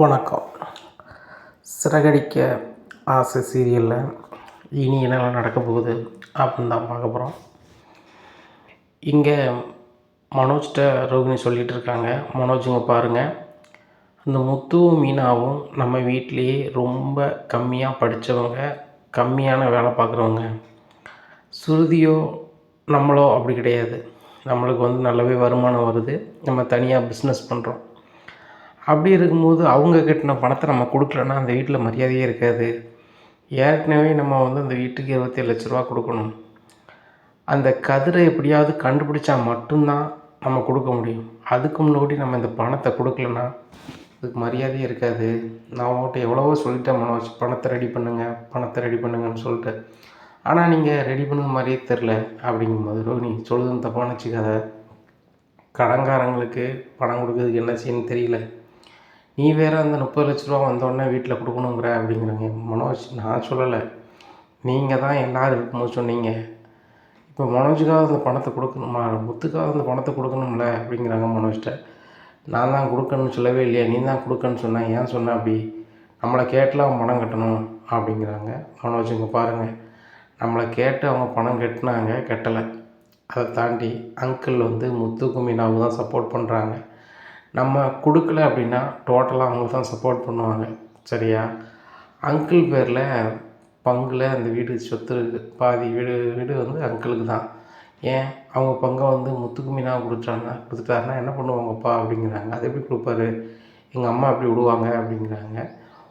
வணக்கம். சிறகடிக்க ஆசை சீரியலில் இனி என்னெல்லாம் நடக்க போகுது அப்படின்னு தான் பார்க்க போகிறோம் இங்கே மனோஜ்கிட்ட ரோகிணி சொல்லிகிட்டு இருக்காங்க. மனோஜுங்க பாருங்கள் அந்த முத்துவும் மீனாவும் நம்ம வீட்லேயே ரொம்ப கம்மியாக படித்தவங்க கம்மியான வேலை பார்க்குறவங்க. சுருதியோ நம்மளோ அப்படி கிடையாது. நம்மளுக்கு வந்து நல்லாவே வருமானம் வருது. நம்ம தனியாக பிஸ்னஸ் பண்ணுறோம் அப்படி இருக்கும்போது அவங்க கட்டின பணத்தை நம்ம கொடுக்கலன்னா அந்த வீட்டில் மரியாதையே இருக்காது. ஏற்கனவே நம்ம வந்து அந்த வீட்டுக்கு இருபத்தேழு லட்ச ரூபா கொடுக்கணும். அந்த கதிரை எப்படியாவது கண்டுபிடிச்சா மட்டும்தான் நம்ம கொடுக்க முடியும். அதுக்கு முன்னாடி நம்ம இந்த பணத்தை கொடுக்கலன்னா அதுக்கு மரியாதையே இருக்காது. நான் உங்கள்கிட்ட எவ்வளவோ சொல்லிட்டேன் மனோஜ். பணத்தை ரெடி பண்ணுங்கள் பணத்தை ரெடி பண்ணுங்கன்னு சொல்லிட்டு. ஆனால் நீங்கள் ரெடி பண்ணுற மாதிரியே தெரில அப்படிங்கும்போது ரோஹினி சொல்லுதுன்னு தப்பாக வச்சுக்காத கடங்காரங்களுக்கு பணம் கொடுக்கறதுக்கு என்ன செய்யணும்னு தெரியல. நீ வேறு அந்த முப்பது லட்ச ரூபா வந்தோடனே வீட்டில் கொடுக்கணுங்கிற அப்படிங்கிறாங்க மனோஜ் நான் சொல்லலை. நீங்கள் தான் எல்லோரும் இருக்கும்போது சொன்னீங்க. இப்போ மனோஜுக்காக அந்த பணத்தை கொடுக்கணுமா? முத்துக்காக அந்த பணத்தை கொடுக்கணும்ல அப்படிங்கிறாங்க மனோஜ்கிட்ட. நான் தான் கொடுக்கணும்னு சொல்லவே இல்லையா? நீ தான் கொடுக்கணும்னு சொன்னேன் ஏன் சொன்னேன் அப்படி? நம்மளை கேட்டலாம் பணம் கட்டணும் அப்படிங்கிறாங்க மனோஜ். இங்கே பாருங்கள் நம்மளை கேட்டு அவங்க பணம் கட்டினாங்க கட்டலை. அதை தாண்டி அங்கிள் வந்து முத்துக்கு மீனாவுக்கு தான் சப்போர்ட் பண்ணுறாங்க நம்ம கொடுக்கல அப்படின்னா டோட்டலாக அவங்க தான் சப்போர்ட் பண்ணுவாங்க. சரியா? அங்கிள் பேரில் பங்கில் அந்த வீடு சொத்து இருக்குது பாதி வீடு வீடு வந்து அங்கிளுக்கு தான். ஏன்? அவங்க பங்கை வந்து முத்துக்கு மீனாக கொடுத்துட்டாங்க கொடுத்துட்டாருன்னா என்ன பண்ணுவாங்கப்பா அப்படிங்கிறாங்க. அது எப்படி கொடுப்பாரு? எங்கள் அம்மா எப்படி விடுவாங்க அப்படிங்கிறாங்க.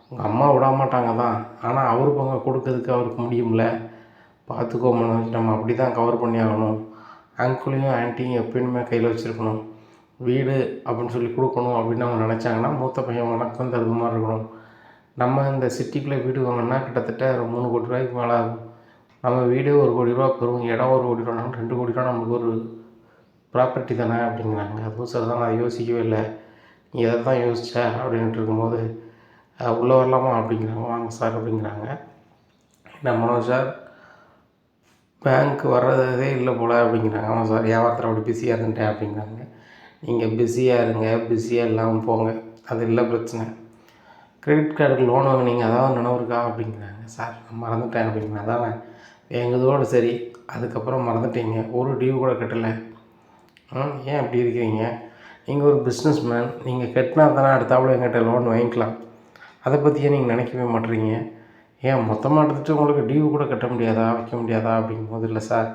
உங்கள் அம்மா விட மாட்டாங்க தான். ஆனால் அவர் பங்கை கொடுக்கறதுக்கு அவருக்கு முடியும்ல? பார்த்துக்கோ நம்ம அப்படி தான் கவர் பண்ணி ஆகணும் அங்கிளையும் ஆன்ட்டியும் எப்பயுமே கையில் வச்சுருக்கணும். வீடு அப்படின்னு சொல்லி கொடுக்கணும் அப்படின்னு அவங்க நினச்சாங்கன்னா மூத்த பையன் வணக்கம் தருது மாதிரி இருக்கணும். நம்ம இந்த சிட்டிக்குள்ளே வீடு வாங்கினா கிட்டத்தட்ட ஒரு மூணு கோடி ரூபாய்க்கு மேலே ஆகும். நம்ம வீடு ஒரு கோடி ரூபா பெறும். இடம் ஒரு கோடி ரூபா ரெண்டு கோடி ரூபா நமக்கு ஒரு ப்ராப்பர்ட்டி தானே அப்படிங்கிறாங்க. அதுவும் சார் தான் நான் யோசிக்கவே இல்லை. நீ எதை தான் யோசிச்ச அப்படின்ட்டு இருக்கும்போது உள்ளே வரலாமா அப்படிங்கிறாங்க வாங்க சார் அப்படிங்கிறாங்க. என்ன மனோஜ் சார்? பேங்க் வர்றதே இல்லை போல் அப்படிங்கிறாங்க. ஆமாம் சார் வியாபாரத்தில் அப்படி பிஸியாக இருந்துட்டேன் அப்படிங்கிறாங்க. நீங்கள் பிஸியாக இருங்க பிஸியாக இல்லாமல் போங்க. அது இல்லை பிரச்சனை. கிரெடிட் கார்டுக்கு லோன் வாங்கினீங்க அதாவது நினைவு இருக்கா அப்படிங்கிறாங்க. சார் நான் மறந்துட்டேன் அப்படிங்கிறேன் அதானே எங்கதோடு சரி அதுக்கப்புறம் மறந்துட்டீங்க. ஒரு டியூ கூட கட்டலை. ஏன் அப்படி இருக்கிறீங்க? நீங்கள் ஒரு பிஸ்னஸ் மேன் நீங்கள் கட்டினா தானே அடுத்தாப்புல எங்கிட்ட லோன் வாங்கிக்கலாம். அதை பற்றியே நீங்கள் நினைக்கவே மாட்டுறீங்க ஏன் மொத்தமாக எடுத்துகிட்டு உங்களுக்கு டியூ கூட கட்ட முடியாதா? வைக்க முடியாதா? அப்படிங்கும்போது இல்லை சார்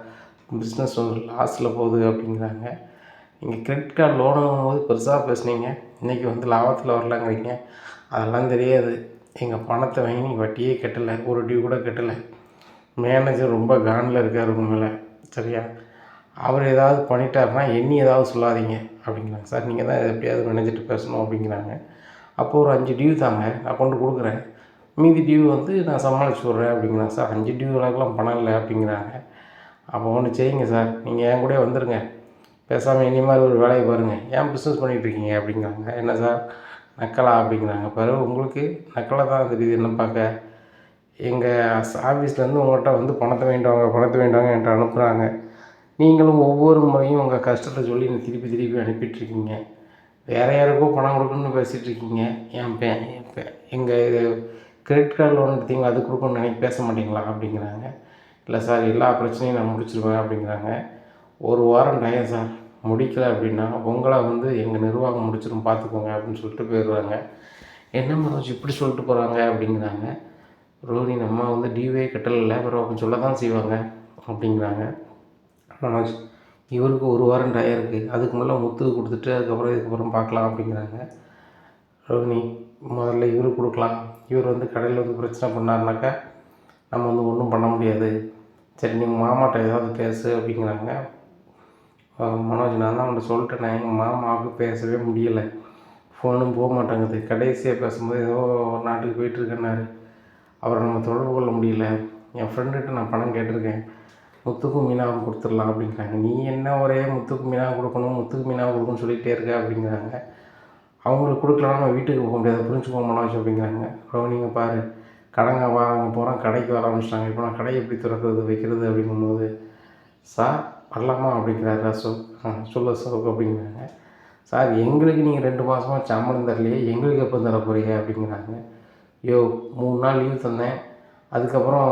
பிஸ்னஸ் வந்து லாஸில் போகுது அப்படிங்கிறாங்க. நீங்கள் கிரெடிட் கார்டு லோன் வாங்கும்போது பெருசாக பேசுனீங்க. இன்றைக்கி வந்து லாபத்தில் வரலாங்கிறீங்க. அதெல்லாம் தெரியாது. எங்கள் பணத்தை வாங்கி நீங்கள் வட்டியே கட்டலை. ஒரு டியூ கூட கட்டலை. மேனேஜர் ரொம்ப கானில் இருக்கார் உங்க சரியா? அவர் ஏதாவது பண்ணிட்டாருன்னா எண்ணி ஏதாவது சொல்லாதீங்க. அப்படிங்கிறாங்க. சார் நீங்கள் தான் எப்படியாவது மேனேஜர்கிட்ட பேசணும் அப்படிங்கிறாங்க. அப்போ ஒரு அஞ்சு டியூ தாங்க. நான் கொண்டு கொடுக்குறேன். மீதி டியூ வந்து நான் சமாளிச்சு விட்றேன் அப்படிங்கிறாங்க. சார் அஞ்சு டியூ அளவுக்குலாம் பணம் இல்லை அப்படிங்கிறாங்க. அப்போ ஒன்று செய்யுங்க சார். நீங்கள் என் கூட வந்துடுங்க பேசாமல் இனி மாதிரி ஒரு வேலையை பாருங்கள் ஏன் பிஸ்னஸ் பண்ணிகிட்ருக்கீங்க அப்படிங்கிறாங்க. என்ன சார் நக்கலா அப்படிங்கிறாங்க. பாரு உங்களுக்கு நக்கலாக தான் தெரியுது என்ன பார்க்க. எங்கள் ஆஃபீஸ்லேருந்து உங்கள்கிட்ட வந்து பணத்தை வேண்டுவாங்க பணத்தை வேண்டுவாங்க என்கிட்ட அனுப்புகிறாங்க நீங்களும் ஒவ்வொரு முறையும் உங்கள் கஷ்டத்தை சொல்லி என்னை திருப்பி திருப்பி அனுப்பிட்டுருக்கீங்க வேறு யாருக்கோ பணம் கொடுக்கணும்னு பேசிகிட்டு இருக்கீங்க. என் பே எங்கள் கிரெடிட் கார்டு லோன் எடுத்தீங்க அது கொடுக்கணும்னு நினைக்க பேச மாட்டீங்களா? அப்படிங்கிறாங்க. இல்லை சார் எல்லா பிரச்சனையும் நான் முடிச்சிருவேன் அப்படிங்கிறாங்க. ஒரு வாரம் டயம் சார் முடிக்கலை அப்படின்னா உங்களை வந்து எங்கள் நிர்வாகம் முடிச்சிடும் பார்த்துக்கோங்க அப்படின்னு சொல்லிட்டு போயிடுறாங்க. என்ன மனோஜ் இப்படி சொல்லிட்டு போகிறாங்க அப்படிங்கிறாங்க. ரோஹினி நம்ம வந்து டிவே கட்டல லேபர் அப்படின்னு சொல்ல தான் செய்வாங்க அப்படிங்கிறாங்க. மனோஜ் இவருக்கு ஒரு வாரம் டயம் இருக்குது அதுக்கு மேலே முத்துக்கு கொடுத்துட்டு அதுக்கப்புறம் இதுக்கப்புறம் பார்க்கலாம் அப்படிங்கிறாங்க. ரோஹினி முதல்ல இவருக்கு கொடுக்கலாம். இவர் வந்து கடையில் வந்து பிரச்சனை பண்ணாருனாக்கா நம்ம வந்து ஒன்றும் பண்ண முடியாது. சரி நீங்கள் மாமாட்ட ஏதாவது பேசு அப்படிங்கிறாங்க. மனோஜ் நான் தான் அவன்கிட்ட சொல்லிட்டேனே. எங்கள் மாமாவுக்கு பேசவே முடியலை. ஃபோனும் போக மாட்டேங்குது கடைசியாக பேசும்போது ஏதோ ஒரு நாட்டுக்கு போயிட்டுருக்கேன்னாரு. அவரை நம்ம தொடர்பு கொள்ள முடியல. என் ஃப்ரெண்டுகிட்ட நான் பணம் கேட்டிருக்கேன். முத்துக்கும் மீனாவும் கொடுத்துடலாம் அப்படிங்கிறாங்க. நீ என்ன ஒரே முத்துக்கு மீனாக கொடுக்கணும் முத்துக்கு மீனாக கொடுக்கணும்னு சொல்லிகிட்டே இருக்க அப்படிங்கிறாங்க. அவங்களுக்கு கொடுக்கலாம் நம்ம வீட்டுக்கு போக முடியாது. புரிஞ்சுக்கோ மனோஜ் அப்படிங்கிறாங்க. ரோனிங்க பாரு கடங்க வாங்க போகிறோம் கடைக்கு வர ஆரம்பிச்சிட்டாங்க. இப்போ நான் கடையை எப்படி திறக்கிறது வைக்கிறது அப்படிங்கும்போது சார் வரலாமா அப்படிங்கிறாரு. அசோக் ஆ சொல்லு அசோக் அப்படிங்கிறாங்க. சார் எங்களுக்கு நீங்கள் ரெண்டு மாதமாக சம்பளம் தரலையே எங்களுக்கு எப்போ தர போகிறீங்க அப்படிங்கிறாங்க. ஐயோ மூணு நாள் லீவ் தந்தேன். அதுக்கப்புறம்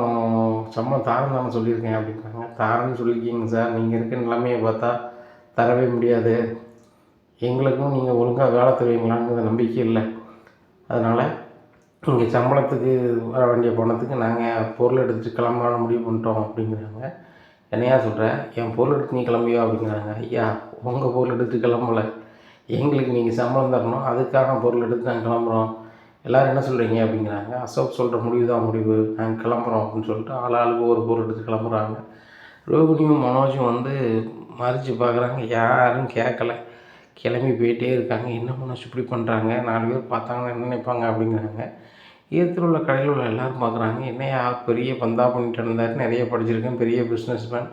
சம்பளம் தாரேன்னு தானே சொல்லியிருக்கேன் அப்படிங்கிறாங்க. தாரன்னு சொல்லியிருக்கீங்க சார். நீங்கள் இருக்க நிலைமையை பார்த்தா தரவே முடியாது. எங்களுக்கும் நீங்கள் ஒழுங்காக வேலை தருவீங்களாங்கிற நம்பிக்கை இல்லை. அதனால் இங்கே சம்பளத்துக்கு வர வேண்டிய பணத்துக்கு நாங்கள் பொருள் எடுத்துகிட்டு கிளம்பான முடிவு பண்ணிட்டோம் அப்படிங்கிறாங்க. என்னையா சொல்கிறேன் என் பொருள் எடுத்து நீ கிளம்பியோ அப்படிங்கிறாங்க. ஐயா உங்கள் பொருள் எடுத்து கிளம்பல. எங்களுக்கு நீங்கள் சம்பளம் தரணும். அதுக்காக பொருள் எடுத்து நாங்கள் கிளம்புறோம். எல்லோரும் என்ன சொல்கிறீங்க அப்படிங்கிறாங்க. அசோக் சொல்கிற முடிவு தான் முடிவு. நாங்கள் கிளம்புறோம் அப்படின்னு சொல்லிட்டு ஆள் ஆளுக்கு ஒரு பொருள் எடுத்து கிளம்புறாங்க. ரோகிணியும் மனோஜும் வந்து மறித்து பார்க்குறாங்க யாரும் கேட்கல கிளம்பி போயிட்டே இருக்காங்க. என்ன மனோஜ் இப்படி பண்ணுறாங்க நாலு பேர் பார்த்தாங்கன்னா என்ன நினைப்பாங்க அப்படிங்கிறாங்க. ஈரத்தில் உள்ள கடையில் உள்ள எல்லோரும் பார்க்குறாங்க. என்னையா பெரிய பந்தா பண்ணிட்டு இருந்தார்? நிறைய படிச்சிருக்கேன். பெரிய பிஸ்னஸ் மேன்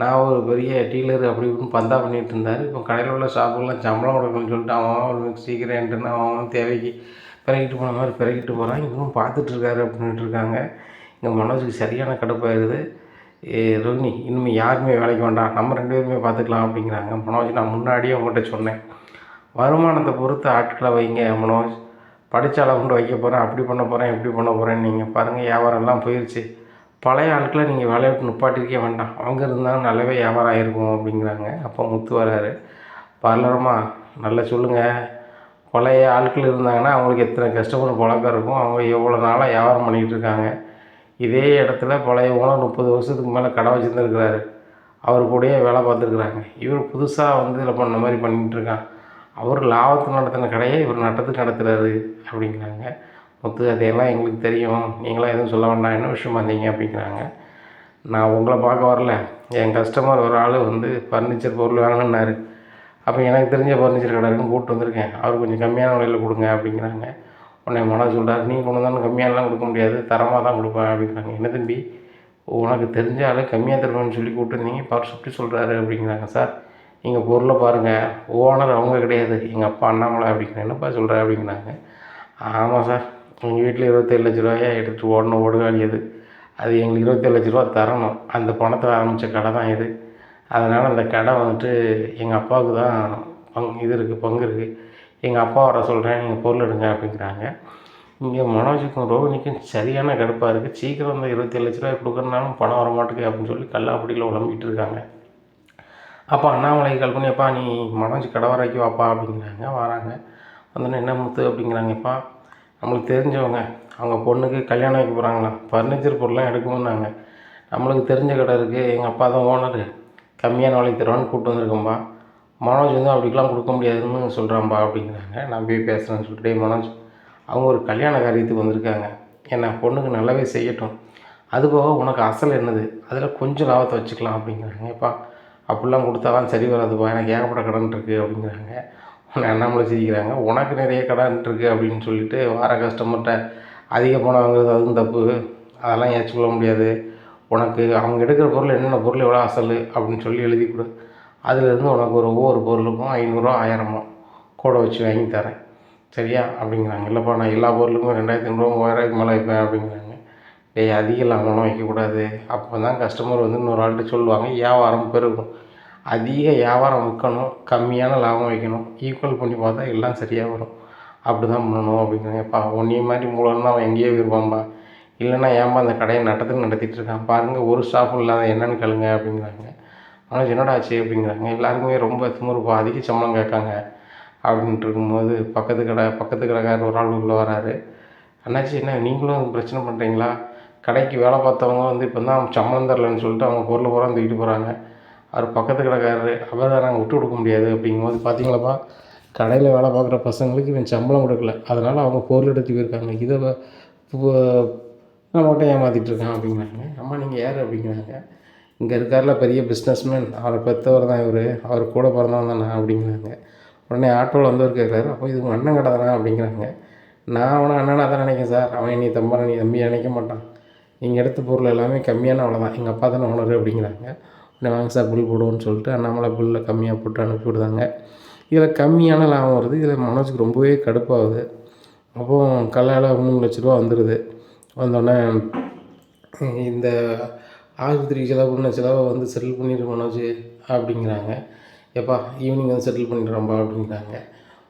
நான் ஒரு பெரிய டீலர் அப்படி இப்படின்னு பந்தா பண்ணிகிட்டு இருந்தார். இப்போ கடையில் உள்ள ஷாப்புலாம் சம்பளம் கொடுக்கணும்னு சொல்லிட்டு அவன் ஒரு மிக்ஸி கிரைண்டர்னு அவன் தேவைக்கு பிறகிட்டு போன மாதிரி பிறகிட்டு போகிறான் இவரும் பார்த்துட்ருக்காரு அப்படின்ட்டு இருக்காங்க. இங்கே மனோஜுக்கு சரியான கடுப்பாயிருது. ஏ ரோஹினி இனிமேல் யாருமே வேலைக்கு வேண்டாம். நம்ம ரெண்டு பேருமே பார்த்துக்கலாம் அப்படிங்கிறாங்க. மனோஜ் நான் முன்னாடியே உங்கள்கிட்ட சொன்னேன். வருமானத்தை பொறுத்து ஆட்களை வைங்க மனோஜ். படித்தால கொண்டு வைக்க போகிறேன் அப்படி பண்ண போகிறேன் இப்படி பண்ண போகிறேன் நீங்கள் பாருங்கள் வியாபாரம்லாம் போயிடுச்சு பழைய ஆட்களை நீங்கள் வேலையை விட்டு நிப்பாட்டிருக்கே வேண்டாம். அவங்க இருந்தாலும் நல்லாவே வியாபாரம் ஆகிருக்கும் அப்படிங்கிறாங்க. அப்போ முத்து வராரு பார்லரம்மா நல்லா சொல்லுங்கள் பழைய ஆட்கள் இருந்தாங்கன்னா அவங்களுக்கு எத்தனை கஷ்டப்படும் பழக்கம் இருக்கும். அவங்க எவ்வளோ நாளாக வியாபாரம் பண்ணிகிட்டு இருக்காங்க. இதே இடத்துல பழைய ஓனர் முப்பது வருஷத்துக்கு மேலே கடை வச்சுருந்துருக்கிறாரு. அவர் கூடயே வேலை பார்த்துருக்குறாங்க. இவர் புதுசாக வந்து இதில் பண்ண மாதிரி பண்ணிகிட்டு இருக்கான். அவர் லாபத்துக்கு நடத்தின கடையை இவர் நட்டத்துக்கு நடத்துகிறாரு அப்படிங்கிறாங்க. முத்து அதையெல்லாம் எங்களுக்கு தெரியும். நீங்களாம் எதுவும் சொல்ல வேண்டாம். என்ன விஷயம் வந்தீங்க அப்படிங்கிறாங்க. நான் உங்களை பார்க்க வரல. என் கஸ்டமர் ஒரு ஆள் வந்து ஃபர்னிச்சர் பொருள் வாங்கினாரு. அப்போ எனக்கு தெரிஞ்ச ஃபர்னிச்சர் கடை இருக்குன்னு கூப்பிட்டு வந்திருக்கேன். அவர் கொஞ்சம் கம்மியான விலையில் கொடுங்க அப்படிங்கிறாங்க. உன்னை மனசு சொல்கிறார் நீ கொண்டு வந்தாலும் கம்மியாலாம் கொடுக்க முடியாது. தரமாக தான் கொடுப்பேன் அப்படிங்கிறாங்க. என்ன தம்பி? உனக்கு தெரிஞ்ச ஆள் கம்மியாக தருவேன்னு சொல்லி கூப்பிட்டுருந்தீங்க இப்போ அவர் சுற்றி சொல்கிறாரு அப்படிங்கிறாங்க சார். நீங்கள் பொருளை பாருங்கள் ஓனர் அவங்க கிடையாது. எங்கள் அப்பா அண்ணாமலை அப்படிங்கிற என்னப்பா சொல்கிற அப்படிங்கிறாங்க. ஆமாம் சார். எங்கள் வீட்டில் இருபத்தேழு லட்ச ரூபாயா எடுத்துகிட்டு ஓடணும் ஓடுகாலி அது அது எங்களுக்கு இருபத்தேழு லட்ச ரூபா தரணும். அந்த பணத்தை ஆரம்பித்த கடை தான் இது. அதனால் அந்த கடை வந்துட்டு எங்கள் அப்பாவுக்கு தான் பங் இது இருக்குது பங்கு இருக்குது எங்கள் அப்பா வர சொல்கிறேன் நீங்கள் பொருள் எடுங்க அப்படிங்கிறாங்க. இங்கே மனோஜுக்கும் ரோஹினிக்கும் சரியான கடுப்பாக இருக்குது சீக்கிரம் இந்த இருபத்தேழு லட்ச ரூபாய் கொடுக்குறதுனாலும் பணம் வர மாட்டேங்குது அப்படின்னு சொல்லி கல்லாப்படியில் உழம்பிகிட்டு இருக்காங்க. அப்போ அண்ணாமலை கால் பண்ணி அப்பா நீ மனோஜ் கடை வரைக்கும் வாப்பா அப்படிங்கிறாங்க. வராங்க. வந்தோடனே என்ன முத்து? அப்படிங்கிறாங்கப்பா நம்மளுக்கு தெரிஞ்சவங்க. அவங்க பொண்ணுக்கு கல்யாணம் வைக்க போகிறாங்களாம் ஃபர்னிச்சர் பொருள்லாம் எடுக்கணுன்னாங்க நம்மளுக்கு தெரிஞ்ச கடை இருக்குது எங்கள் அப்பா தான் ஓனரு கம்மியான விலைக்கு தருவான்னு கூப்பிட்டு வந்திருக்கோம்பா. மனோஜ் வந்து அப்படிக்கெலாம் கொடுக்க முடியாதுன்னு சொல்கிறான்ப்பா அப்படிங்கிறாங்க. நான் போய் பேசுகிறேன்னு சொல்லிட்டு மனோஜ் அவங்க ஒரு கல்யாண காரியத்துக்கு வந்திருக்காங்க. என்ன பொண்ணுக்கு நல்லாவே செய்யட்டும். அதுபோக உனக்கு அசல் என்னது? அதில் கொஞ்சம் லாபத்தை வச்சுக்கலாம் அப்படிங்கிறாங்க. எப்பா அப்படிலாம் கொடுத்தா தான் சரி வராதுப்பா எனக்கு ஏகப்பட்ட கடன் இருக்குது அப்படிங்கிறாங்க. உன்னை அண்ணாமலை சிரிக்கிறாங்க? உனக்கு நிறைய கடன் இருக்குது அப்படின்னு சொல்லிட்டு வார கஸ்டமர்கிட்ட அதிக பணம் வாங்குறது அதுவும் தப்பு. அதெல்லாம் ஏற்றுக்கொள்ள முடியாது? உனக்கு அவங்க எடுக்கிற பொருள் என்னென்ன பொருள் எவ்வளோ அசல் அப்படின்னு சொல்லி எழுதி கொடு. அதுலேருந்து உனக்கு ஒரு ஒவ்வொரு பொருளுக்கும் ஐநூறுரூவா ஆயிரமோ கூட வச்சு வாங்கி தரேன். சரியா? அப்படிங்கிறாங்க. இல்லைப்பா நான் எல்லா பொருளுக்கும் ரெண்டாயிரத்தி ஐநூறுரூவா மூவாயிரரூவாய்க்கு மேலே வைப்பேன் அப்படிங்கிறாங்க டேய் அதிக லாபம்லாம் வைக்கக்கூடாது. அப்போ தான் கஸ்டமர் வந்து இன்னொரு ஆள்கிட்ட சொல்லுவாங்க வியாபாரம் பெருகும். அதிக வியாபாரம் விற்கணும் கம்மியான லாபம் வைக்கணும். ஈக்குவல் பண்ணி பார்த்தா எல்லாம் சரியாக வரும். அப்படி தான் பண்ணணும் அப்படிங்கிறாங்கப்பா உன்னைய மாதிரி மூலம்னா அவன் எங்கேயோ விரும்பாம்பா இல்லைன்னா ஏன்பா அந்த கடையை நட்டத்துக்கு நடத்திட்டு இருக்கான்? பாருங்கள் ஒரு ஸ்டாஃபும் இல்லாத என்னன்னு கேளுங்க அப்படிங்கிறாங்க. ஆனால் என்னடா ஆச்சு? அப்படிங்கிறாங்க. எல்லாருக்குமே ரொம்ப திமுருப்பா அதிக சம்பளம் கேட்காங்க. அப்படின்ட்டு இருக்கும்போது பக்கத்து கடை பக்கத்து கடைக்காரர் ஒரு ஆள் உள்ளே வராரு. அண்ணாச்சி என்ன நீங்களும் பிரச்சனை பண்ணுறீங்களா கடைக்கு வேலை பார்த்தவங்க வந்து இப்போ தான் சம்பளம் தரலன்னு சொல்லிட்டு அவங்க பொருளை பூரா தூக்கிட்டு போகிறாங்க அவர் பக்கத்து கடைக்காரரு அவர் தான் நாங்கள் விட்டு கொடுக்க முடியாது அப்படிங்கும்போது பார்த்தீங்களாப்பா கடையில் வேலை பார்க்குற பசங்களுக்கு இவன் சம்பளம் கொடுக்கல. அதனால் அவங்க பொருள் எடுத்து போயிருக்காங்க. இதை வ- நம்மகிட்ட ஏமாற்றிட்டு இருக்கான் அப்படிங்கிறாங்க. அம்மா நீங்கள் யார் அப்படிங்கிறாங்க. இங்கே இருக்கார்ல பெரிய பிஸ்னஸ்மேன் அவரை பெற்றவர் தான் இவர். அவர் கூட பிறந்தவன் தான் நான் அப்படிங்கிறாங்க. உடனே ஆட்டோவில் வந்தவர் கேட்குறாரு அப்போ இது உங்கள் அண்ணன் கடை தானே அப்படிங்கிறாங்க. நான் அவனை அண்ணனாக தான் நினைக்கிறேன் சார். அவன் நீ தம்பா நீ தம்பி நினைக்க மாட்டான். நீங்கள் எடுத்த பொருள் எல்லாமே கம்மியான அவ்வளோ தான். எங்கள் அப்பா தானே ஓனர் அப்படிங்கிறாங்க. உடனே வாங்க சார் பில் போடுவோன்னு சொல்லிட்டு அண்ணாமலை பில்லில் கம்மியாக போட்டு அனுப்பி விடுதாங்க இதில் கம்மியான லாபம் வருது. இதில் மனோஜுக்கு ரொம்பவே கடுப்பாகுது. அப்போது கல்லால் மூணு லட்ச ரூபா வந்துடுது வந்தோடனே இந்த ஆஸ்பத்திரி செலவு பண்ண செலவை வந்து செட்டில் பண்ணிடு மனோஜ் அப்படிங்கிறாங்க. எப்பா ஈவினிங் வந்து செட்டில் பண்ணிடுறோம்பா அப்படிங்கிறாங்க.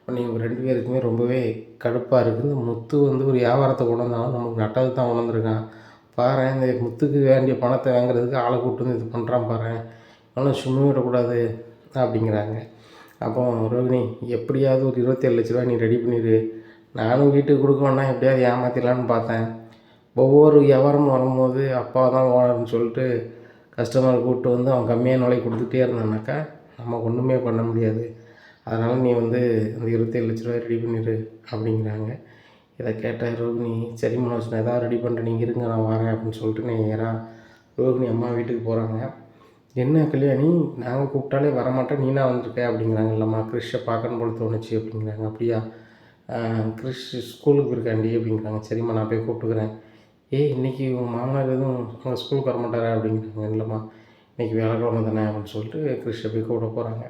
உடனே இவங்க ரெண்டு பேருக்குமே ரொம்பவே கடுப்பாக இருக்குது. முத்து வந்து ஒரு வியாபாரத்தை கொண்டு வந்தாலும் நமக்கு நட்டது தான் கொண்டு வந்திருக்கான் பாரு இந்த முத்துக்கு வேண்டிய பணத்தை வாங்குறதுக்கு ஆளை கூப்பிட்டு வந்து இது பண்ணுறான் பாரு. ஆனால் சும்மா விடக்கூடாது அப்படிங்கிறாங்க. அப்போ ரோகிணி எப்படியாவது ஒரு இருபத்தேழு லட்ச ரூபா நீ ரெடி பண்ணிடு நானும் வீட்டுக்கு கொடுக்க எப்படியாவது ஏமாத்திடலான்னு பார்த்தேன். ஒவ்வொரு வியாபாரமும் வரும்போது அப்பா தான் ஓனர்னு சொல்லிட்டு கஸ்டமர் கூப்பிட்டு வந்து அவன் கம்மியான விலைக்கு கொடுத்துட்டே இருந்தானாக்கா நம்ம ஒன்றுமே பண்ண முடியாது. அதனால் நீ வந்து அந்த இருபத்தேழு லட்ச ரூபாய் ரெடி பண்ணிடு அப்படிங்கிறாங்க. இதை கேட்டால் ரோகிணி சரி மனோஜ் நான் எதாவது ரெடி பண்ணுறேன் நீங்கள் இருங்க நான் வரேன் அப்படின்னு சொல்லிட்டு நேராக ரோகிணி அம்மா வீட்டுக்கு போகிறாங்க என்ன கல்யாணி? நாங்கள் கூப்பிட்டாலே வரமாட்டேன் நீனா வந்திருக்க? அப்படிங்கிறாங்க. இல்லைம்மா கிறிஷை பார்க்கணும் போல தோணுச்சு அப்படிங்கிறாங்க. அப்படியா? கிறிஷ் ஸ்கூலுக்கு இருக்காண்டி அப்படிங்கிறாங்க. சரிம்மா நான் போய் கூப்பிட்டுக்கிறேன். ஏய் இன்றைக்கி உங்கள் மாமனார் எதுவும் உங்கள் ஸ்கூலுக்கு வர மாட்டாரா அப்படிங்கிறாங்க. இல்லைம்மா இன்றைக்கி வியாழக்கிழமை தானே அப்படின்னு சொல்லிட்டு கிறிஷை போய் கூப்பிட போகிறாங்க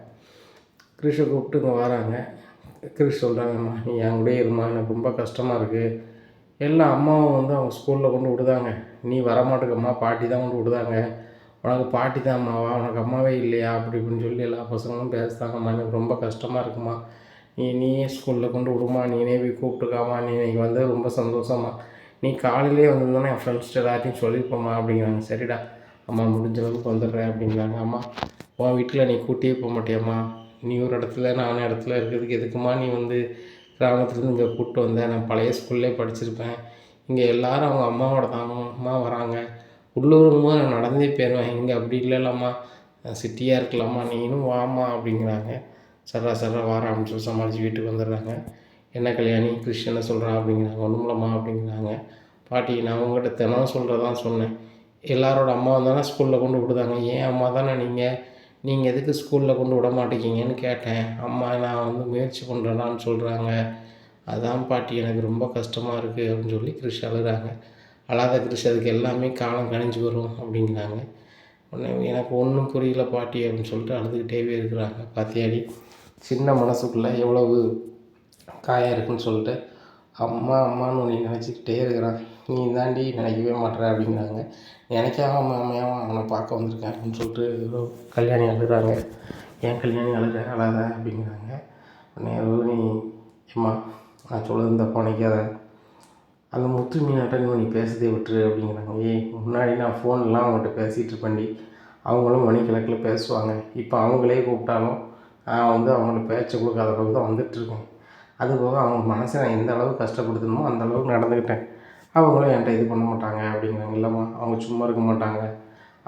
கிறிஷை கூப்பிட்டு இங்கே வராங்க. கிறிஸ் சொல்கிறாங்கம்மா நீ என் கூடயே இருமா எனக்கு ரொம்ப கஷ்டமாக இருக்குது எல்லா அம்மாவும் வந்து அவங்க ஸ்கூலில் கொண்டு விடுதாங்க. நீ வரமாட்டேங்கம்மா பாட்டி தான் கொண்டு விடுதாங்க. உனக்கு பாட்டி தான் அம்மாவா? உனக்கு அம்மாவே இல்லையா? அப்படி இப்படின்னு சொல்லி எல்லா பசங்களும் பேசுகிறாங்கம்மா எனக்கு ரொம்ப கஷ்டமாக இருக்குமா நீ நீயே ஸ்கூலில் கொண்டு விடுமா? நீனே போய் கூப்பிட்டுக்காமா? நீ இன்றைக்கி வந்து ரொம்ப சந்தோஷமா நீ காலையிலே வந்திருந்தானே என் ஃப்ரெண்ட்ஸ்ட்டு எல்லாத்தையும் சொல்லியிருப்போம்மா அப்படிங்கிறாங்க. சரிடா. அம்மா முடிஞ்ச அளவுக்கு வந்துடுறேன் அப்படிங்கிறாங்க. அம்மா உன் வீட்டில் நீ கூட்டியே போக மாட்டியாம்மா? நீ ஒரு இடத்துல நான் இடத்துல இருக்கிறதுக்கு எதுக்குமா நீ வந்து கிராமத்துலேருந்து இங்கே கூப்பிட்டு வந்த? நான் பழைய ஸ்கூல்லே படிச்சிருப்பேன். இங்கே எல்லாரும் அவங்க அம்மாவோட தானம்மா வராங்க. உள்ளூருங்க போது நான் நடந்தே போயிடுவேன் இங்கே அப்படி இல்லைல்லம்மா. சிட்டியாக இருக்கலாமா? நீனும் வாமா அப்படிங்கிறாங்க. சரா சரா வார அப்படின்னு சொல்லி சமாளித்து வீட்டுக்கு வந்துடுறாங்க. என்ன கல்யாணி? கிறிஷ் சொல்கிறா அப்படிங்கிறாங்க. அப்படிங்கிறாங்க ஒன்றுமில்லம்மா அப்படிங்கிறாங்க. பாட்டி நான் உங்கள்கிட்ட தினம் சொல்கிறதான் சொன்னேன். எல்லாரோட அம்மா தானே ஸ்கூலில் கொண்டு விடுதாங்க. ஏன் அம்மா தானே நீங்கள் நீங்கள் எதுக்கு ஸ்கூலில் கொண்டு விட மாட்டேங்கிங்கன்னு கேட்டேன். அம்மா நான் வந்து முயற்சி பண்ணுறேனான்னு சொல்கிறாங்க அதான் பாட்டி எனக்கு ரொம்ப கஷ்டமாக இருக்குது அப்படின்னு சொல்லி கிருஷ் அழுகிறாங்க அழாத கிருஷ் அதுக்கு எல்லாமே காலம் கணிஞ்சு வரும் அப்படிங்கிறாங்க. உடனே எனக்கு ஒன்றும் புரியல பாட்டி அப்படின்னு சொல்லிட்டு அழுதுகிட்டேவே இருக்கிறாங்க. பாத்தியாடி சின்ன மனசுக்குள்ளே எவ்வளவு காயம் இருக்குன்னு சொல்லிட்டு அம்மா அம்மான்னு நீ நினச்சிக்கிட்டே இருக்கிறான். நீ தாண்டி நினைக்கவே மாட்ற அப்படிங்கிறாங்க. நினைக்காம அம்மையாவும் அவனை பார்க்க வந்திருக்கேன் அப்படின்னு சொல்லிட்டு கல்யாணி அழுகிறாங்க. ஏன் கல்யாணி அழுகிற அழாத அப்படிங்கிறாங்க. உடனே ரோஹிணி அம்மா நான் சொல்லுறது இந்த பணிக்காத அந்த முத்து மீனாட்ட நீ பேசுதே விட்டுரு அப்படிங்கிறாங்க. ஏய் முன்னாடி நான் ஃபோன்லாம் அவங்ககிட்ட பேசிகிட்டு இருப்பேன்டி. அவங்களும் மணிக்கிழக்கில் பேசுவாங்க. இப்போ அவங்களே கூப்பிட்டாலும் நான் வந்து அவங்கள பேச்சை கொடுக்காத அளவுக்கு தான் வந்துட்டுருக்கேன் அதுபோக அவங்க மனசை நான் எந்த அளவுக்கு கஷ்டப்படுத்தணுமோ அந்த அளவுக்கு நடந்துக்கிட்டேன். அவங்களும் என்கிட்ட இது பண்ண மாட்டாங்க அப்படிங்கிறாங்க. இல்லைம்மா அவங்க சும்மா இருக்க மாட்டாங்க.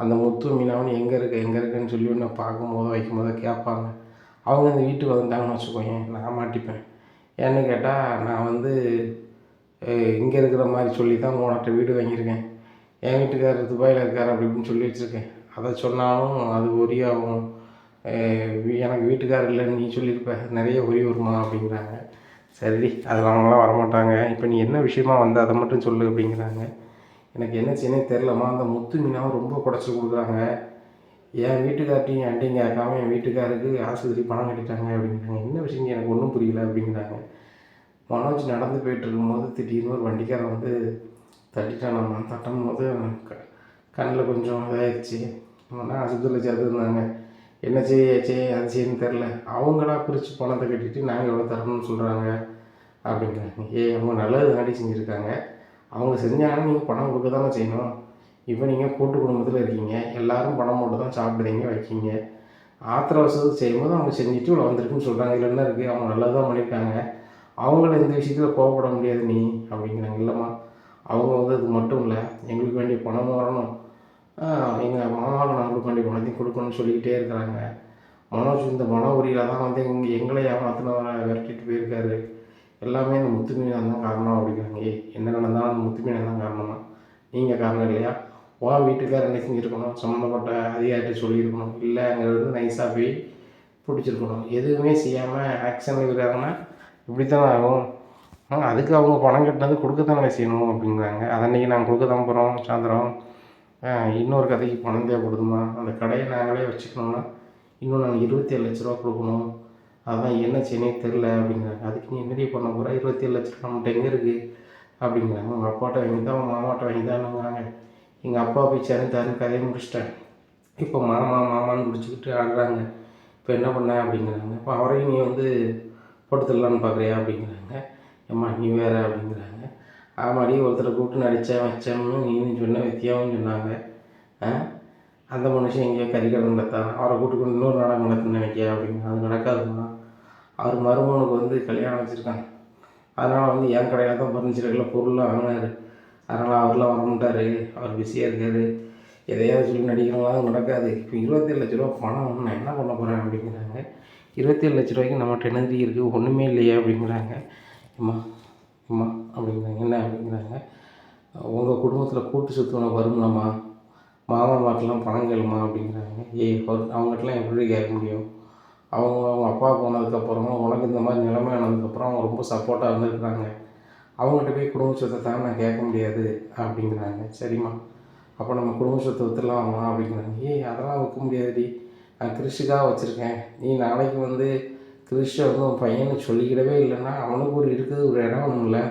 அந்த முத்து மீனவன் எங்கே இருக்க? எங்கே இருக்குன்னு சொல்லி நான் பார்க்கும்போது வைக்கும்போது கேட்பாங்க. அவங்க இந்த வீட்டுக்கு வந்துட்டாங்கன்னு வச்சுக்கோங்க நான் மாட்டிப்பேன். ஏன்னு கேட்டால் நான் வந்து இங்கே இருக்கிற மாதிரி சொல்லி தான் உன்கிட்ட வீடு வாங்கியிருக்கேன். என் வீட்டுக்காரர் துபாயில் இருக்கார் அப்படி இப்படின்னு சொல்லி வச்சுருக்கேன். அதை சொன்னாலும் அது ஒரியாகும் எனக்கு வீட்டுக்காரர் இல்லைன்னு நீ சொல்லியிருப்ப. நிறைய ஒரி வருமா அப்படிங்கிறாங்க. சரி அதில் அவங்களாம் வரமாட்டாங்க. இப்போ நீ என்ன விஷயமா வந்த அதை மட்டும் சொல்லு அப்படிங்கிறாங்க. எனக்கு என்ன செய்யணும் தெரிலம்மா அந்த முத்து மீனாவும் ரொம்ப குடச்சி கொடுக்குறாங்க. என் வீட்டுக்கார்ட்டையும் என்கிட்டையும் கேட்காம என் வீட்டுக்காருக்கு ஆஸ்பத்திரி பணம் கட்டிட்டாங்க அப்படிங்கிறாங்க. என்ன விஷயம்? எனக்கு ஒன்றும் புரியல அப்படிங்கிறாங்க. மனோஜ் நடந்து போயிட்டு இருக்கும்போது திடீர்னு ஒரு வண்டிக்காரன் வந்து தட்டிட்டான். நம்ம தட்டும் போது க கண்ணில் கொஞ்சம் இதாகிடுச்சு ஆஸ்பத்திரியில் சேர்த்துருந்தாங்க என்ன செய்ய செய்ய அது செய்யன்னு தெரில அவங்களா பிரித்து பணத்தை கட்டிட்டு நாங்கள் எவ்வளோ தரணும்னு சொல்கிறாங்க அப்படிங்கிறாங்க ஏ அவங்க நல்லது நாடி செஞ்சுருக்காங்க. அவங்க செஞ்சாங்கன்னா நீங்கள் பணம் கொடுக்க தானே செய்யணும். இப்போ நீங்கள் கூட்டு குடும்பத்தில் இருக்கீங்க. எல்லோரும் பணம் போட்டு தான் சாப்பிடுறீங்க வைக்கீங்க. ஆத்திர வசதி செய்யும்போது அவங்க செஞ்சுட்டு இவ்வளோ வந்திருக்குன்னு சொல்கிறாங்க இல்லை என்ன இருக்குது அவங்க நல்லது தான் பண்ணியிருக்காங்க அவங்கள இந்த விஷயத்தில் கோவப்பட முடியாது நீ அப்படிங்கிறாங்க. இல்லைம்மா. அவங்க வந்து அது மட்டும் இல்லை. எங்களுக்கு வேண்டிய பணம் வரணும். எங்கள் மாமாவுக்கு நம்மளுக்கு பண்ணி பணத்தையும் கொடுக்கணும்னு சொல்லிக்கிட்டே இருக்கிறாங்க. மனோஜ் இந்த மன உரியில் தான் வந்து இங்கே எங்களை ஏமாத்தினவரை விரட்டிட்டு போயிருக்காரு. எல்லாமே இந்த முத்து மீனாக தான் காரணம் அப்படிங்கிறாங்க. என்ன நடந்தாலும் அந்த முத்து மீனாக தான் காரணமா? நீங்கள் காரணம் இல்லையா? உன் வீட்டுக்காரர் என்ன செஞ்சுருக்கணும்? சம்மந்தப்பட்ட அதிகாரிகிட்ட சொல்லியிருக்கணும். இல்லைங்கிறது நைஸாக போய் பிடிச்சிருக்கணும். எதுவுமே செய்யாமல் ஆக்ஷன் இருக்கிறாங்கன்னா இப்படி தான் ஆகும்? அதுக்கு அவங்க பணம் கட்டினது கொடுக்க தானே செய்யணும் அப்படிங்கிறாங்க. அதன்னைக்கு நாங்கள் கொடுக்க தான் போகிறோம் சாயந்தரம். இன்னொரு கதைக்கு பணம் தேவைப்படுதுமா? அந்த கடையை நாங்களே வச்சுக்கணும்னா இன்னும் நாங்கள் இருபத்தேழு லட்ச ரூபா கொடுக்கணும். அதான் என்ன செய்யணும் தெரில அப்படிங்கிறாங்க. அதுக்கு நீ என்னடி பண்ண போகிறா இருபத்தேழு லட்ச ரூபா நம்மகிட்ட எங்கே இருக்குது அப்படிங்கிறாங்க. உங்கள் அப்பாட்ட வாங்கி தான் உங்கள் மாமாட்ட வாங்கி தானுங்கிறாங்க எங்கள் அப்பா போய் சேர்ந்தாருன்னு கதையை முடிச்சிட்டேன். இப்போ மாமா மாமான்னு பிடிச்சிக்கிட்டு ஆடுறாங்க. இப்போ என்ன பண்ண அப்படிங்கிறாங்க. இப்போ அவரையும் நீ வந்து போட்டு தரலான்னு பார்க்குறியா அப்படிங்கிறாங்க. ஏம்மா நீ வேற அப்படிங்கிறாங்க. ஆமாடி ஒருத்தரை கூப்பிட்டு நடித்தேன் வச்சோம்னு நீனு சொன்ன வித்தியாவும் சொன்னாங்க. அந்த மனுஷன் எங்கேயோ கறிக்கடை நடத்தான் அவரை கூப்பிட்டு கொண்டு இன்னொரு நாடகம் நடத்துன்னு நினைக்க அப்படின்னு அது நடக்காதுமா அவர் மருமகனுக்கு வந்து கல்யாணம் வச்சுருக்காங்க அதனால் வந்து என் கடையில் தான் ஃபர்னிச்சருக்குள்ள பொருள்லாம் வாங்கினாரு. அதனால் அவர்லாம் வர மாட்டார் அவர் பிஸியாக இருக்காரு. எதையாவது சொல்லி நடிக்கிறவங்களாம் நடக்காது. இப்போ இருபத்தேழு லட்ச ரூபா பணம் நான் என்ன பண்ண போகிறேன் அப்படிங்கிறாங்க. இருபத்தேழு லட்ச ரூபாய்க்கு நம்மகிட்ட என்னது இருக்குது ஒன்றுமே இல்லையா அப்படிங்கிறாங்க. அம்மா அம்மா. அப்படிங்கிறாங்க. என்ன அப்படிங்கிறாங்க. உங்கள் குடும்பத்தில் கூட்டு சொத்து உனக்கு மாமா மாக்கெல்லாம் பணம் கேளுமா அப்படிங்கிறாங்க. ஏய் அவங்ககிட்டலாம் எப்படி கேட்க முடியும்? அவங்க அவங்க அப்பா போனதுக்கப்புறம் உனக்கு இந்த மாதிரி நிலைமை ஆனதுக்கப்புறம் அவங்க ரொம்ப சப்போர்ட்டாக இருந்திருக்கிறாங்க. அவங்ககிட்ட போய் குடும்ப சொத்தை தான் நான் கேட்க முடியாது அப்படிங்கிறாங்க. சரிம்மா. அப்போ நம்ம குடும்ப சொத்தை விற்றுலாமா அப்படிங்கிறாங்க. ஏய் அதெல்லாம் விற்க முடியாதுடி. நான் கிறிஷுக்காக வச்சுருக்கேன். நீ நாளைக்கு வந்து கிறிஷை வந்து உன் பையனுக்கு சொல்லிக்கிடவே இல்லைன்னா அவனுக்கு ஒரு இருக்குது ஒரு இடம் ஒன்றும் இல்லை.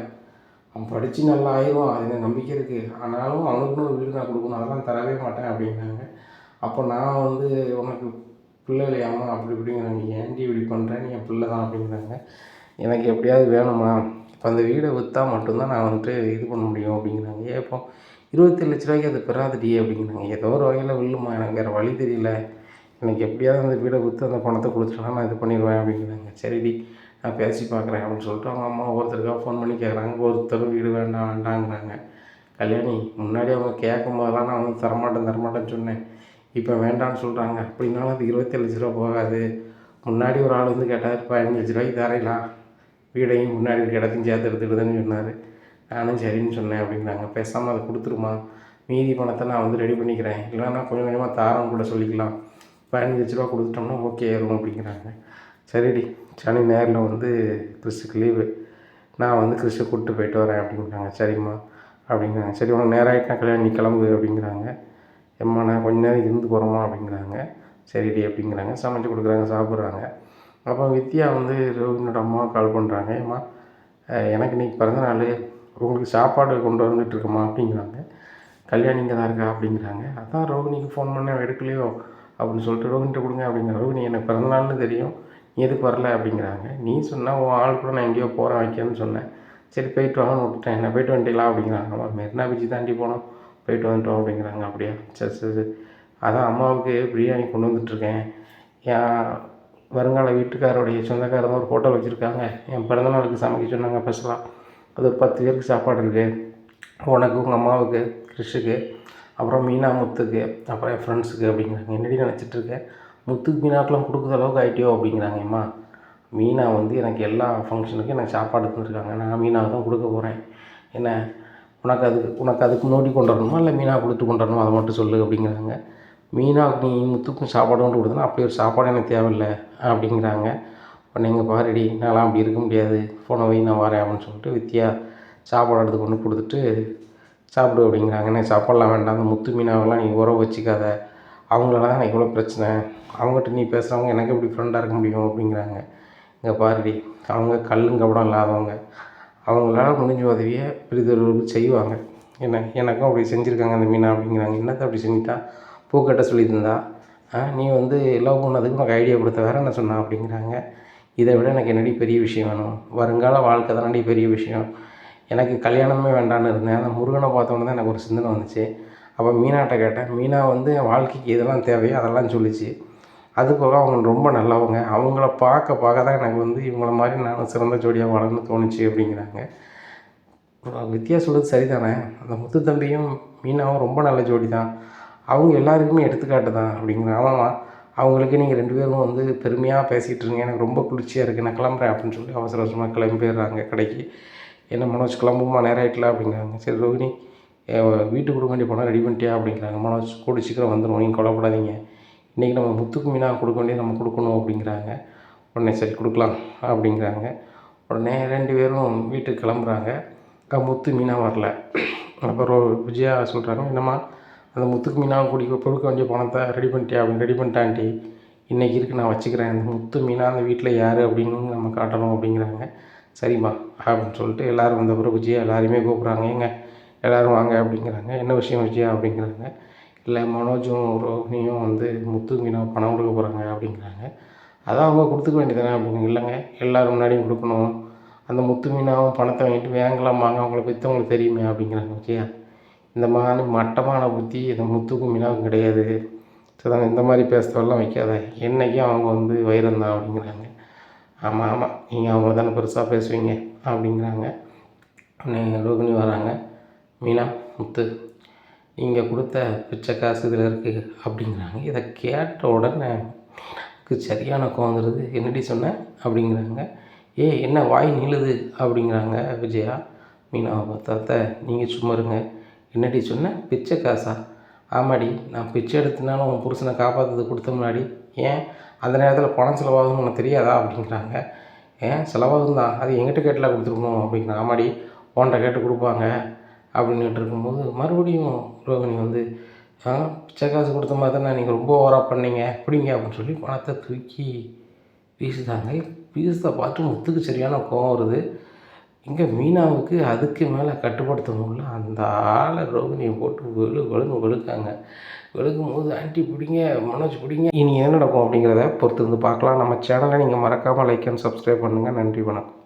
அவன் படித்து நல்லா ஆயிடுவான் அது எனக்கு நம்பிக்கை இருக்குது ஆனாலும் அவனுக்குன்னு ஒரு வீடு நான் கொடுக்கணும் அதெல்லாம் தரவே மாட்டேன் அப்படின்னாங்க. அப்போ நான் வந்து உனக்கு பிள்ளை இல்லையாம்மா? அப்படி இப்படிங்கிறாங்க. ஏன்டி இப்படி பண்ணுறேன் நீ என் பிள்ளை தான் அப்படிங்கிறாங்க. எனக்கு எப்படியாவது வேணுமா இப்போ அந்த வீடை விற்றா மட்டும்தான் நான் வந்துட்டு இது பண்ண முடியும் அப்படிங்கிறாங்க. ஏன் இப்போ இருபத்தேழு லட்ச ரூபாய்க்கு அது பெறாதடி அப்படிங்கிறாங்க. ஏதோ ஒரு வகையில் வில்லுமா? எனக்கு வேறு வழி தெரியல. எனக்கு எப்படியாவது அந்த வீடை விற்று அந்த பணத்தை கொடுத்துட்டா நான் இது பண்ணிடுவேன் அப்படிங்கிறாங்க. சரிடி. நான் பேசி பார்க்குறேன் அப்படின்னு சொல்லிட்டு அவங்க அம்மா ஒருத்தருக்காக ஃபோன் பண்ணி கேட்குறாங்க ஒருத்தரும் வீடு வேண்டாம் வேண்டாங்கிறாங்க. கல்யாணி முன்னாடி அவங்க கேட்கும் போதெல்லாம் நான் வந்து தரமாட்டேன் தரமாட்டேன்னு சொன்னேன். இப்போ வேண்டாம்னு சொல்கிறாங்க அப்படின்னாலும் அது இருபத்தேழு லட்ச ரூபா போகாது. முன்னாடி ஒரு ஆள் வந்து கேட்டார் பதினஞ்சு லட்ச ரூபாய்க்கு தரையலாம் வீடையும் முன்னாடி இருக்க இடத்தையும் சேர்த்து எடுத்துக்கிடுதுன்னு சொன்னார். நானும் சரின்னு சொன்னேன் அப்படிங்கிறாங்க பேசாமல் அதை கொடுத்துருமா? மீதி பணத்தை நான் வந்து ரெடி பண்ணிக்கிறேன். இல்லைன்னா கொஞ்சம் கொஞ்சமாக தாரம் கூட சொல்லிக்கலாம். பதினஞ்சு லட்ச ரூபா கொடுத்துட்டோம்னா ஓகே ஆயிரும் அப்படிங்கிறாங்க. சரிடி. சனி நேரில் வந்து கிறிஸ்துக்கு லீவு. நான் வந்து கிறிஸ்து கூப்பிட்டு போயிட்டு வரேன் அப்படிங்கிறாங்க சரிம்மா அப்படிங்கிறாங்க சரி உனக்கு நேரம் ஆகிட்டா கல்யாணம் நீ கிளம்பு அப்படிங்கிறாங்க எம்மா நான் கொஞ்ச நேரம் இருந்து போகிறோமா அப்படிங்கிறாங்க சரிடி அப்படிங்கிறாங்க சமைச்சு கொடுக்குறாங்க சாப்பிட்றாங்க. அப்போ வித்யா வந்து ரோஹினோட அம்மா கால் பண்ணுறாங்க ஏம்மா எனக்கு இன்னைக்கு பிறந்த நாள் உங்களுக்கு சாப்பாடு கொண்டு வந்துட்டு இருக்கம்மா அப்படிங்கிறாங்க கல்யாணம் இங்கே தான் இருக்கா அப்படிங்கிறாங்க அதான் ரோகிணிக்கு ஃபோன் பண்ணேன் எடுக்கலையோ அப்படின்னு சொல்லிட்டு ரோஹினிட்ட கொடுங்க அப்படிங்கிற ரோஹினி எனக்கு பிறந்த நாள்னு தெரியும். எதுக்கு வரல அப்படிங்கிறாங்க. நீ சொன்னால் உன் ஆள் கூட நான் எங்கேயோ போகிறேன் வைக்கிறேன்னு சொன்னேன். சரி போயிட்டு வாங்கன்னு விட்டுட்டேன். என்ன போயிட்டு வந்துட்டீங்களா அப்படிங்கிறாங்க. அம்மா மெரினா பீச் தாண்டி போனோம். போயிட்டு வந்துட்டோம் அப்படிங்கிறாங்க. அப்படியா? சரி சரி அதான் அம்மாவுக்கு பிரியாணி கொண்டு வந்துட்டுருக்கேன். என் வருங்கால வீட்டுக்காரோடைய சொந்தக்காரங்க ஒரு ஹோட்டல் வச்சுருக்காங்க. என் பிறந்தநாளுக்கு சமைக்க சொன்னாங்க ஸ்பெஷலாக அது ஒரு பத்து பேருக்கு சாப்பாடு இருக்குது உனக்கு உங்கள் அம்மாவுக்கு கிறிஷுக்கு அப்புறம் மீனா முத்துக்கு அப்புறம் என் ஃப்ரெண்ட்ஸுக்கு அப்படிங்கிறாங்க. என்னடி நினச்சிட்ருக்கேன் முத்துக்கு மீனாக்கெலாம் கொடுக்குற அளவுக்கு ஆகிட்டியோ அப்படிங்கிறாங்க ஏம்மா மீனா வந்து எனக்கு எல்லா ஃபங்க்ஷனுக்கும் எனக்கு சாப்பாடு தந்துருக்காங்க நான் மீனாவுக்கு தான் கொடுக்க போகிறேன் என்ன உனக்கு அதுக்கு உனக்கு அதுக்கு முன்னாடி கொண்டு வரணுமா? இல்லை மீனா கொடுத்து கொண்டு வரணுமா? அதை மட்டும் சொல்லு அப்படிங்கிறாங்க. மீனாவுக்கு நீ முத்துக்கும் சாப்பாடு கொண்டு கொடுத்தனா அப்படி ஒரு சாப்பாடு எனக்கு தேவையில்லை அப்படிங்கிறாங்க. உடனே இங்கே பாருடி நான்லாம் அப்படி இருக்க முடியாது. ஃபோனை வை நான் வரேன் அப்படின்னு சொல்லிட்டு வித்தியா சாப்பாடு எடுத்து கொண்டு கொடுத்துட்டு சாப்பிடு அப்படிங்கிறாங்க. எனக்கு சாப்பாடெலாம் வேண்டாம். அந்த முத்து மீனாவெல்லாம் நீ உறவு வச்சுக்காத. அவங்களெல்லாம் எனக்கு இவ்வளோ பிரச்சனை. அவங்ககிட்ட நீ பேசுகிறவங்க எனக்கு எப்படி ஃப்ரெண்டாக இருக்க முடியும் அப்படிங்கிறாங்க. இங்கே பாருடி அவங்க கல்லும் கபடம் இல்லாதவங்க. அவங்களால முடிஞ்ச உதவியை பிரிதொருவருக்கு செய்வாங்க. என்ன எனக்கும் அப்படி செஞ்சுருக்காங்க அந்த மீனா அப்படிங்கிறாங்க. என்னத்தை அப்படி செஞ்சுட்டா? பூக்கட்ட கட்ட சொல்லியிருந்தா. ஆ, நீ வந்து லவ் பண்ணதுக்கு உனக்கு ஐடியா கொடுத்த வேற என்ன சொன்னா அப்படிங்கிறாங்க. இதை விட எனக்கு என்னடி பெரிய விஷயம் வேணும்? வருங்கால வாழ்க்கை தானடி பெரிய விஷயம்? எனக்கு கல்யாணமே வேண்டான்னு இருந்தேன். அந்த முருகனை பார்த்தோன்னே தான் எனக்கு ஒரு சிந்தனை வந்துச்சு. அப்போ மீனாட்ட கேட்டேன் மீனா வந்து என் வாழ்க்கைக்கு இதெல்லாம் தேவையோ அதெல்லாம் சொல்லிச்சு. அது போக அவங்க ரொம்ப நல்லவங்க. அவங்கள பார்க்க பார்க்க தான் எனக்கு வந்து இவங்கள மாதிரி நானும் சிறந்த ஜோடியாக வாழணும்னு தோணுச்சு அப்படிங்கிறாங்க. அப்புறம் வித்யா சொல்கிறது சரிதானே? அந்த முத்து தம்பியும் மீனாவும் ரொம்ப நல்ல ஜோடி தான் அவங்க எல்லாருக்குமே எடுத்துக்காட்டு தான் அப்படிங்கிற ஆமாம்மா அவங்களுக்கு நீங்கள் ரெண்டு பேரும் வந்து பெருமையாக பேசிகிட்டு இருங்க. எனக்கு ரொம்ப குளிர்ச்சியாக இருக்குது நான் கிளம்புறேன் அப்படின்னு சொல்லி அவசர அவசரமாக கிளம்பி போயிடுறாங்க கடைக்கு. என்ன மனோஜ் கிளம்புமா? நேரம் ஆகிட்டல அப்படிங்கிறாங்க. சரி ரோஹினி வீட்டுக்கு கொடுக்க வேண்டிய பணம் ரெடி பண்ணிட்டியா அப்படிங்கிறாங்க. மனோஜ் கூடி சீக்கிரம் வந்துடும் நீங்கள் கொலைப்படாதீங்க இன்றைக்கி நம்ம முத்துக்கு மீனாக கொடுக்க வேண்டியது நம்ம கொடுக்கணும் அப்படிங்கிறாங்க. உடனே சரி கொடுக்கலாம் அப்படிங்கிறாங்க. உடனே ரெண்டு பேரும் வீட்டுக்கு கிளம்புறாங்க. அக்கா முத்து மீனா வரல. அப்புறம் விஜயா சொல்கிறாங்க என்னம்மா அந்த முத்துக்கு மீனாக குடிக்க கொடுக்க வேண்டிய பணத்தை ரெடி பண்ணிட்டியா அப்படின்னு ரெடி பண்ணிட்டான்ட்டி இன்றைக்கி இருக்குது நான் வச்சுக்கிறேன். அந்த முத்து மீனா அந்த வீட்டில் யார் அப்படின்னு நம்ம காட்டணும் அப்படிங்கிறாங்க. சரிம்மா அப்படின்னு சொல்லிட்டு எல்லோரும் வந்த பிறகு விஜயா எல்லாரையுமே கூப்பிட்றாங்க. ஏங்க எல்லோரும் வாங்க அப்படிங்கிறாங்க. என்ன விஷயம் விஜயா அப்படிங்கிறாங்க. இல்லை மனோஜும் ரோஹினியும் வந்து முத்து மீனும் பணம் கொடுக்க போகிறாங்க அப்படிங்கிறாங்க. அதான் அவங்க கொடுத்துக்க வேண்டியதானே அப்படிங்க இல்லைங்க. எல்லோரும் முன்னாடியும் கொடுக்கணும். அந்த முத்து மீனாவும் பணத்தை வாங்கிட்டு வேங்கலாமாங்க அவங்கள பற்றி உங்களுக்கு தெரியுமே அப்படிங்கிறாங்க ஓகேயா இந்த மாதிரி மட்டமான புத்தி இந்த முத்துக்கும் மீனாகவும் கிடையாது. சரிதாங்க இந்த மாதிரி பேசுகிறவெல்லாம் வைக்காத. என்னைக்கும் அவங்க வந்து வைரந்தான் அப்படிங்கிறாங்க. ஆமாம் ஆமாம் நீங்கள் அவங்கள தானே பெருசாக பேசுவீங்க அப்படிங்கிறாங்க. ரோகிணி வராங்க. மீனா முத்து நீங்கள் கொடுத்த பிச்சை காசு இதில் இருக்குது அப்படிங்கிறாங்க. இதை கேட்ட உடனே எனக்கு சரியான கோவம் என்னடி சொன்னேன் அப்படிங்கிறாங்க. ஏய் என்ன வாய் நீளுது? அப்படிங்கிறாங்க விஜயா. மீனாவை பார்த்தாத்த நீங்கள் சும்மா இருங்க. என்னடி சொன்னேன் பிச்சை காசா? ஆமாடி. நான் பிச்சை எடுத்தனாலும் உன் புருஷனை காப்பாற்றுறது கொடுத்த முன்னாடி ஏன்? அந்த நேரத்தில் பணம் செலவாகும்னு உனக்கு தெரியாதா? அப்படிங்கிறாங்க. ஏன்? செலவாகும் தான் அது எங்கிட்ட கேட்டலாம் கொடுத்துருக்கணும். அப்படிங்கிறாங்க ஆமாடி. உன்கிட்ட கேட்டு கொடுப்பாங்க. அப்படின்னுட்டு இருக்கும்போது மறுபடியும் ரோகிணி வந்து பிச்சை காசு கொடுத்த மாதிரி தானே நீங்கள் ரொம்ப ஓவராக பண்ணீங்க பிடிங்க அப்படின்னு சொல்லி பணத்தை தூக்கி வீசுதாங்க வீசுதை பார்த்து முத்துக்கு சரியான கோவம் வருது. இங்கே மீனாவுக்கு அதுக்கு மேலே கட்டுப்படுத்த முடியல. அந்த ஆளை ரோகிணியை போட்டு வெளு வெளுன்னு வெளுக்காங்க. வெளுக்கும் போது ஆண்டி பிடிங்க மனோஜ் பிடிங்க இனி என்ன நடக்கும்? அப்படிங்கிறத பொறுத்து வந்து பார்க்கலாம். நம்ம சேனலை நீங்கள் மறக்காமல் லைக் அண்ட் சப்ஸ்கிரைப் பண்ணுங்கள் நன்றி வணக்கம்.